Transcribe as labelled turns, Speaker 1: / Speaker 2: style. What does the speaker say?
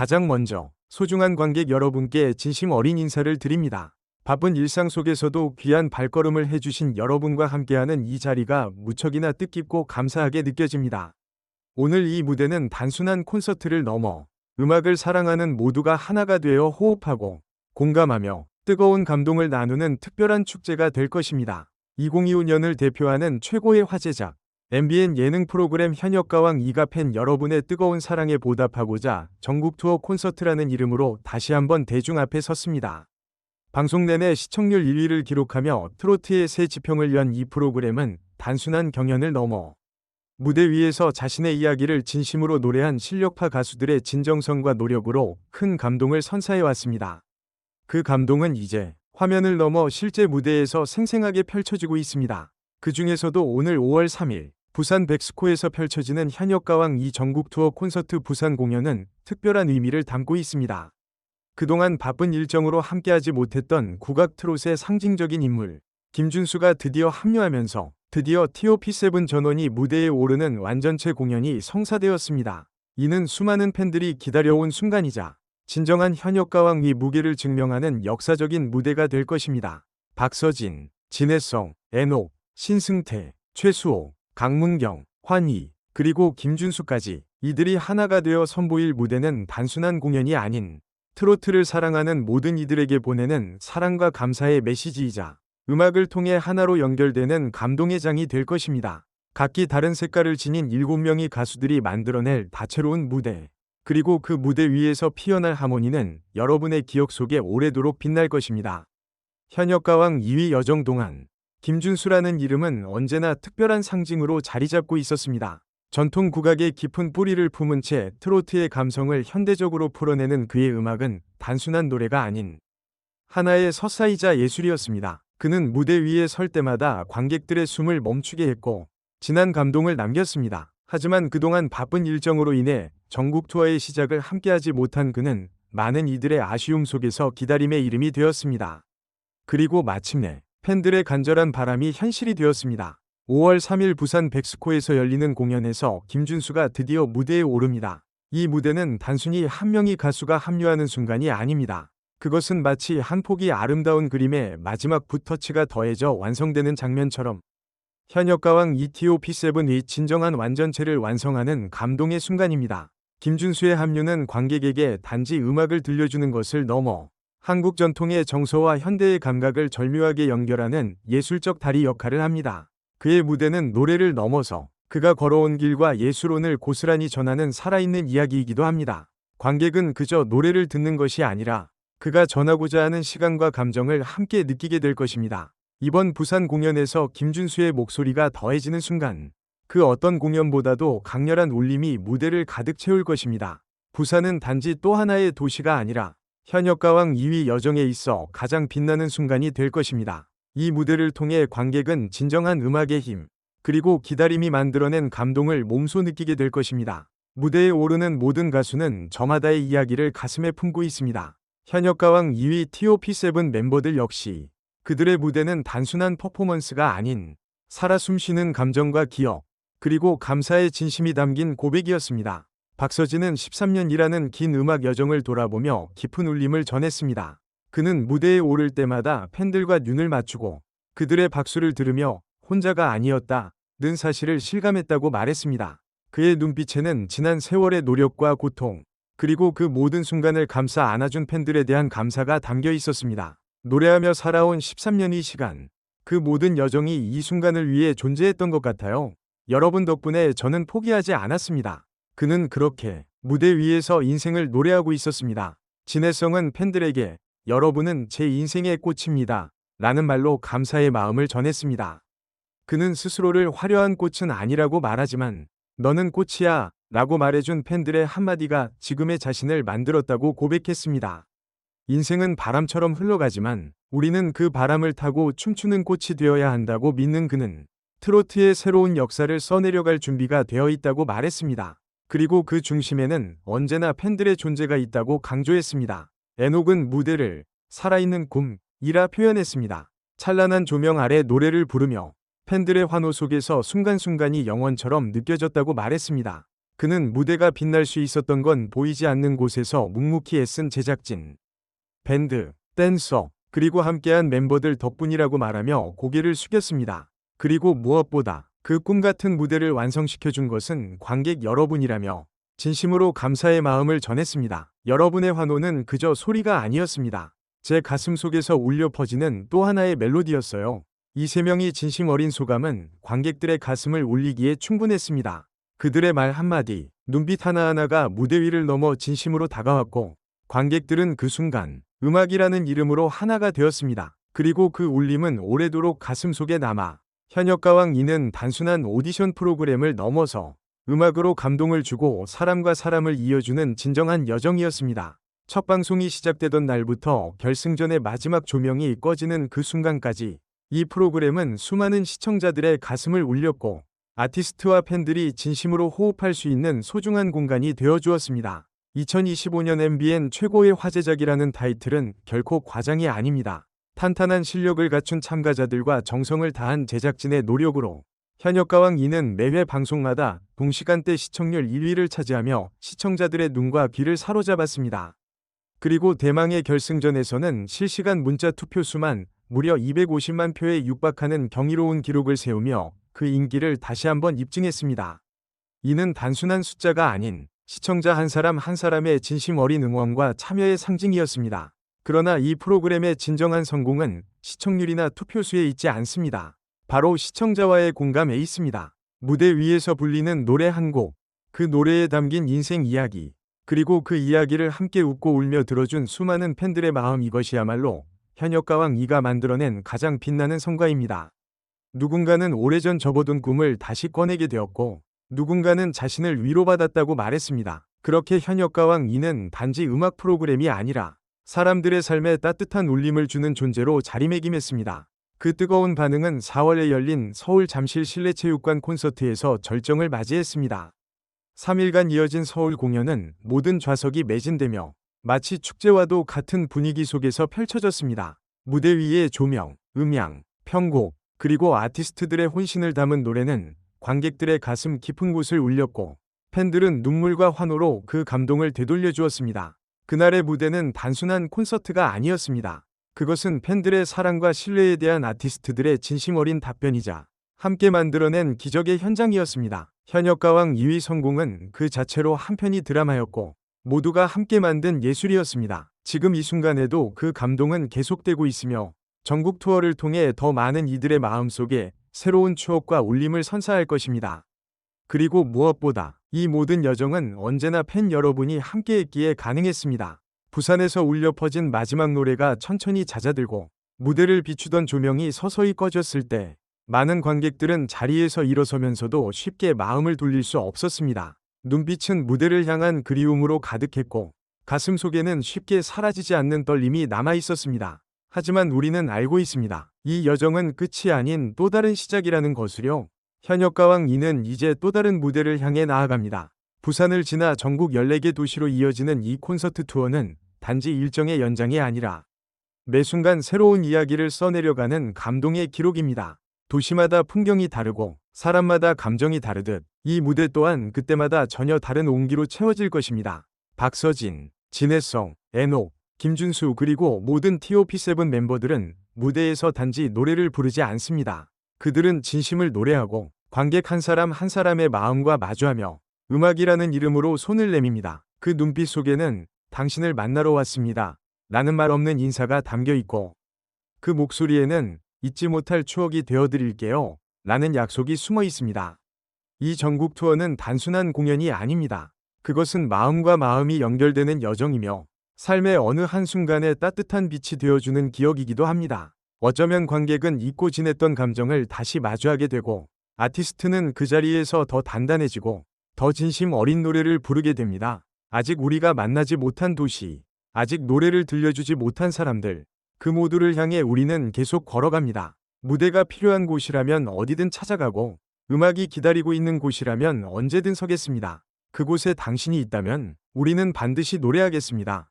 Speaker 1: 가장 먼저 소중한 관객 여러분께 진심 어린 인사를 드립니다. 바쁜 일상 속에서도 귀한 발걸음을 해주신 여러분과 함께하는 이 자리가 무척이나 뜻깊고 감사하게 느껴집니다. 오늘 이 무대는 단순한 콘서트를 넘어 음악을 사랑하는 모두가 하나가 되어 호흡하고 공감하며 뜨거운 감동을 나누는 특별한 축제가 될 것입니다. 2025년을 대표하는 최고의 화제작 MBN 예능 프로그램 현역가왕 이가팬 여러분의 뜨거운 사랑에 보답하고자 전국 투어 콘서트라는 이름으로 다시 한번 대중 앞에 섰습니다. 방송 내내 시청률 1위를 기록하며 트로트의 새 지평을 연 이 프로그램은 단순한 경연을 넘어 무대 위에서 자신의 이야기를 진심으로 노래한 실력파 가수들의 진정성과 노력으로 큰 감동을 선사해 왔습니다. 그 감동은 이제 화면을 넘어 실제 무대에서 생생하게 펼쳐지고 있습니다. 그 중에서도 오늘 5월 3일 부산 백스코에서 펼쳐지는 현역가왕 이 전국 투어 콘서트 부산 공연은 특별한 의미를 담고 있습니다. 그동안 바쁜 일정으로 함께하지 못했던 국악 트롯의 상징적인 인물 김준수가 드디어 합류하면서 드디어 TOP7 전원이 무대에 오르는 완전체 공연이 성사되었습니다. 이는 수많은 팬들이 기다려온 순간이자 진정한 현역가왕 위 무게를 증명하는 역사적인 무대가 될 것입니다. 박서진, 진혜성, 애녹, 신승태, 최수호, 강문경, 환희, 그리고 김준수까지 이들이 하나가 되어 선보일 무대는 단순한 공연이 아닌 트로트를 사랑하는 모든 이들에게 보내는 사랑과 감사의 메시지이자 음악을 통해 하나로 연결되는 감동의 장이 될 것입니다. 각기 다른 색깔을 지닌 7명의 가수들이 만들어낼 다채로운 무대, 그리고 그 무대 위에서 피어날 하모니는 여러분의 기억 속에 오래도록 빛날 것입니다. 현역가왕 2위 여정 동안 김준수라는 이름은 언제나 특별한 상징으로 자리 잡고 있었습니다. 전통 국악의 깊은 뿌리를 품은 채 트로트의 감성을 현대적으로 풀어내는 그의 음악은 단순한 노래가 아닌 하나의 서사이자 예술이었습니다. 그는 무대 위에 설 때마다 관객들의 숨을 멈추게 했고 진한 감동을 남겼습니다. 하지만 그동안 바쁜 일정으로 인해 전국 투어의 시작을 함께하지 못한 그는 많은 이들의 아쉬움 속에서 기다림의 이름이 되었습니다. 그리고 마침내 팬들의 간절한 바람이 현실이 되었습니다. 5월 3일 부산 백스코에서 열리는 공연에서 김준수가 드디어 무대에 오릅니다. 이 무대는 단순히 한 명의 가수가 합류하는 순간이 아닙니다. 그것은 마치 한 폭이 아름다운 그림에 마지막 붓터치가 더해져 완성되는 장면처럼 현역가왕 ETOP7의 진정한 완전체를 완성하는 감동의 순간입니다. 김준수의 합류는 관객에게 단지 음악을 들려주는 것을 넘어 한국 전통의 정서와 현대의 감각을 절묘하게 연결하는 예술적 다리 역할을 합니다. 그의 무대는 노래를 넘어서 그가 걸어온 길과 예술론을 고스란히 전하는 살아있는 이야기이기도 합니다. 관객은 그저 노래를 듣는 것이 아니라 그가 전하고자 하는 시간과 감정을 함께 느끼게 될 것입니다. 이번 부산 공연에서 김준수의 목소리가 더해지는 순간 그 어떤 공연보다도 강렬한 울림이 무대를 가득 채울 것입니다. 부산은 단지 또 하나의 도시가 아니라 현역가왕 2위 여정에 있어 가장 빛나는 순간이 될 것입니다. 이 무대를 통해 관객은 진정한 음악의 힘, 그리고 기다림이 만들어낸 감동을 몸소 느끼게 될 것입니다. 무대에 오르는 모든 가수는 저마다의 이야기를 가슴에 품고 있습니다. 현역가왕 2위 TOP7 멤버들 역시 그들의 무대는 단순한 퍼포먼스가 아닌 살아 숨쉬는 감정과 기억, 그리고 감사의 진심이 담긴 고백이었습니다. 박서진은 13년이라는 긴 음악 여정을 돌아보며 깊은 울림을 전했습니다. 그는 무대에 오를 때마다 팬들과 눈을 맞추고 그들의 박수를 들으며 혼자가 아니었다 는 사실을 실감했다고 말했습니다. 그의 눈빛에는 지난 세월의 노력과 고통, 그리고 그 모든 순간을 감싸 안아준 팬들에 대한 감사가 담겨 있었습니다. 노래하며 살아온 13년의 시간, 그 모든 여정이 이 순간을 위해 존재했던 것 같아요. 여러분 덕분에 저는 포기하지 않았습니다. 그는 그렇게 무대 위에서 인생을 노래하고 있었습니다. 진해성은 팬들에게 여러분은 제 인생의 꽃입니다. 라는 말로 감사의 마음을 전했습니다. 그는 스스로를 화려한 꽃은 아니라고 말하지만 너는 꽃이야 라고 말해준 팬들의 한마디가 지금의 자신을 만들었다고 고백했습니다. 인생은 바람처럼 흘러가지만 우리는 그 바람을 타고 춤추는 꽃이 되어야 한다고 믿는 그는 트로트의 새로운 역사를 써내려갈 준비가 되어 있다고 말했습니다. 그리고 그 중심에는 언제나 팬들의 존재가 있다고 강조했습니다. 에녹은 무대를 살아있는 꿈이라 표현했습니다. 찬란한 조명 아래 노래를 부르며 팬들의 환호 속에서 순간순간이 영원처럼 느껴졌다고 말했습니다. 그는 무대가 빛날 수 있었던 건 보이지 않는 곳에서 묵묵히 애쓴 제작진, 밴드, 댄서, 그리고 함께한 멤버들 덕분이라고 말하며 고개를 숙였습니다. 그리고 무엇보다 그 꿈 같은 무대를 완성시켜준 것은 관객 여러분이라며 진심으로 감사의 마음을 전했습니다. 여러분의 환호는 그저 소리가 아니었습니다. 제 가슴 속에서 울려 퍼지는 또 하나의 멜로디였어요. 이 세 명이 진심 어린 소감은 관객들의 가슴을 울리기에 충분했습니다. 그들의 말 한마디, 눈빛 하나하나가 무대 위를 넘어 진심으로 다가왔고, 관객들은 그 순간 음악이라는 이름으로 하나가 되었습니다. 그리고 그 울림은 오래도록 가슴 속에 남아 현역가왕 이는 단순한 오디션 프로그램을 넘어서 음악으로 감동을 주고 사람과 사람을 이어주는 진정한 여정이었습니다. 첫 방송이 시작되던 날부터 결승전의 마지막 조명이 꺼지는 그 순간까지 이 프로그램은 수많은 시청자들의 가슴을 울렸고 아티스트와 팬들이 진심으로 호흡할 수 있는 소중한 공간이 되어 주었습니다. 2025년 MBN 최고의 화제작이라는 타이틀은 결코 과장이 아닙니다. 탄탄한 실력을 갖춘 참가자들과 정성을 다한 제작진의 노력으로 현역가왕 이는 매회 방송마다 동시간대 시청률 1위를 차지하며 시청자들의 눈과 귀를 사로잡았습니다. 그리고 대망의 결승전에서는 실시간 문자 투표 수만 무려 250만 표에 육박하는 경이로운 기록을 세우며 그 인기를 다시 한번 입증했습니다. 이는 단순한 숫자가 아닌 시청자 한 사람 한 사람의 진심 어린 응원과 참여의 상징이었습니다. 그러나 이 프로그램의 진정한 성공은 시청률이나 투표수에 있지 않습니다. 바로 시청자와의 공감에 있습니다. 무대 위에서 불리는 노래 한 곡, 그 노래에 담긴 인생 이야기, 그리고 그 이야기를 함께 웃고 울며 들어준 수많은 팬들의 마음 이것이야말로 현역가왕 이가 만들어낸 가장 빛나는 성과입니다. 누군가는 오래전 접어둔 꿈을 다시 꺼내게 되었고 누군가는 자신을 위로받았다고 말했습니다. 그렇게 현역가왕 이는 단지 음악 프로그램이 아니라 사람들의 삶에 따뜻한 울림을 주는 존재로 자리매김했습니다. 그 뜨거운 반응은 4월에 열린 서울 잠실 실내체육관 콘서트에서 절정을 맞이했습니다. 3일간 이어진 서울 공연은 모든 좌석이 매진되며 마치 축제와도 같은 분위기 속에서 펼쳐졌습니다. 무대 위의 조명, 음향, 편곡, 그리고 아티스트들의 혼신을 담은 노래는 관객들의 가슴 깊은 곳을 울렸고 팬들은 눈물과 환호로 그 감동을 되돌려 주었습니다. 그날의 무대는 단순한 콘서트가 아니었습니다. 그것은 팬들의 사랑과 신뢰에 대한 아티스트들의 진심 어린 답변이자 함께 만들어낸 기적의 현장이었습니다. 현역가왕 2위 성공은 그 자체로 한편이 드라마였고 모두가 함께 만든 예술이었습니다. 지금 이 순간에도 그 감동은 계속되고 있으며 전국 투어를 통해 더 많은 이들의 마음속에 새로운 추억과 울림을 선사할 것입니다. 그리고 무엇보다 이 모든 여정은 언제나 팬 여러분이 함께했기에 가능했습니다. 부산에서 울려 퍼진 마지막 노래가 천천히 잦아들고 무대를 비추던 조명이 서서히 꺼졌을 때 많은 관객들은 자리에서 일어서면서도 쉽게 마음을 돌릴 수 없었습니다. 눈빛은 무대를 향한 그리움으로 가득했고 가슴 속에는 쉽게 사라지지 않는 떨림이 남아 있었습니다. 하지만 우리는 알고 있습니다. 이 여정은 끝이 아닌 또 다른 시작이라는 것을요. 현역가왕 이는 이제 또 다른 무대를 향해 나아갑니다. 부산을 지나 전국 14개 도시로 이어지는 이 콘서트 투어는 단지 일정의 연장이 아니라 매 순간 새로운 이야기를 써내려가는 감동의 기록입니다. 도시마다 풍경이 다르고 사람마다 감정이 다르듯 이 무대 또한 그때마다 전혀 다른 온기로 채워질 것입니다. 박서진, 진혜성, 애녹, 김준수 그리고 모든 TOP7 멤버들은 무대에서 단지 노래를 부르지 않습니다. 그들은 진심을 노래하고 관객 한 사람 한 사람의 마음과 마주하며 음악이라는 이름으로 손을 내밉니다. 그 눈빛 속에는 당신을 만나러 왔습니다. 라는 말 없는 인사가 담겨 있고 그 목소리에는 잊지 못할 추억이 되어드릴게요. 라는 약속이 숨어 있습니다. 이 전국 투어는 단순한 공연이 아닙니다. 그것은 마음과 마음이 연결되는 여정이며 삶의 어느 한순간에 따뜻한 빛이 되어주는 기억이기도 합니다. 어쩌면 관객은 잊고 지냈던 감정을 다시 마주하게 되고 아티스트는 그 자리에서 더 단단해지고 더 진심 어린 노래를 부르게 됩니다. 아직 우리가 만나지 못한 도시, 아직 노래를 들려주지 못한 사람들, 그 모두를 향해 우리는 계속 걸어갑니다. 무대가 필요한 곳이라면 어디든 찾아가고 음악이 기다리고 있는 곳이라면 언제든 서겠습니다. 그곳에 당신이 있다면 우리는 반드시 노래하겠습니다.